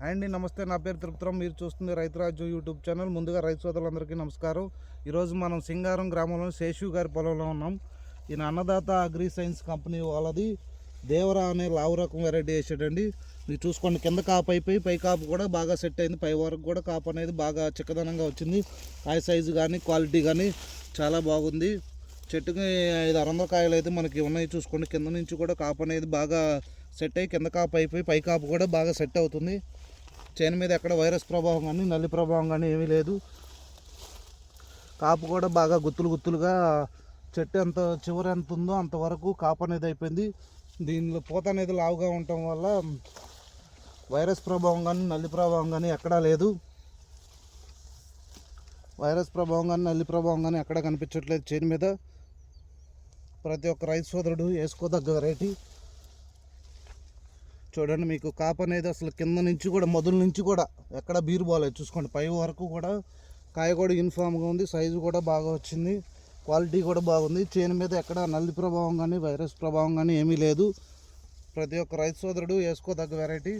Hi నమస్తే. నా పేరు తిరుపతిరావు మీరు చూస్తుంది రైతురాజు యూట్యూబ్ ఛానల్. ముందుగా రైతు సోదరులందరికీ నమస్కారం. ఈరోజు మనం సింగారం గ్రామంలో శేషు గారి పొలంలో ఉన్నాం. ఈయన అన్నదాత అగ్రి సైన్స్ కంపెనీ వాళ్ళది. దేవరా అనే లావు రకం వెరైటీ వేసాడండి. మీరు చూసుకోండి కింద కాపు అయిపోయి పై కాపు కూడా బాగా సెట్ అయింది. పై వరకు కూడా కాపు అనేది బాగా చిక్కదనంగా వచ్చింది. కాయ సైజు కానీ క్వాలిటీ కానీ చాలా బాగుంది. చెట్టుకి ఐదు అర కాయలు అయితే మనకి ఉన్నాయి చూసుకోండి. కింద నుంచి కూడా కాపు అనేది బాగా సెట్ అయ్యి కింద కాపు అయిపోయి పై కాపు కూడా బాగా సెట్ అవుతుంది. చేను మీద ఎక్కడ వైరస్ ప్రభావం కానీ నల్లి ప్రభావం కానీ ఏమీ లేదు. కాపు కూడా బాగా గుత్తులు గుత్తులుగా చెట్టు ఎంత చివరి ఎంత ఉందో అంతవరకు కాపు అనేది అయిపోయింది. దీనిలో పూత అనేది లావుగా ఉండటం వల్ల వైరస్ ప్రభావం కానీ నల్లి ప్రభావం కానీ ఎక్కడా లేదు. వైరస్ ప్రభావం కానీ నల్లి ప్రభావం కానీ ఎక్కడ కనిపించట్లేదు చేను మీద. ప్రతి ఒక్క రైతు సోదరుడు వేసుకోదగ్గ వెరైటీ చూడండి మీకు కాపు అనేది అసలు కింద నుంచి కూడా మొదల నుంచి కూడా ఎక్కడ బీరు బాగాలేదు చూసుకోండి పై వరకు కూడా కాయ కూడా యూనిఫామ్గా ఉంది సైజు కూడా బాగా వచ్చింది క్వాలిటీ కూడా బాగుంది. చేను మీద ఎక్కడ నల్లి ప్రభావం కానీ వైరస్ ప్రభావం కానీ ఏమీ లేదు. ప్రతి ఒక్క రైతు సోదరుడు వేసుకోదగ్గ వెరైటీ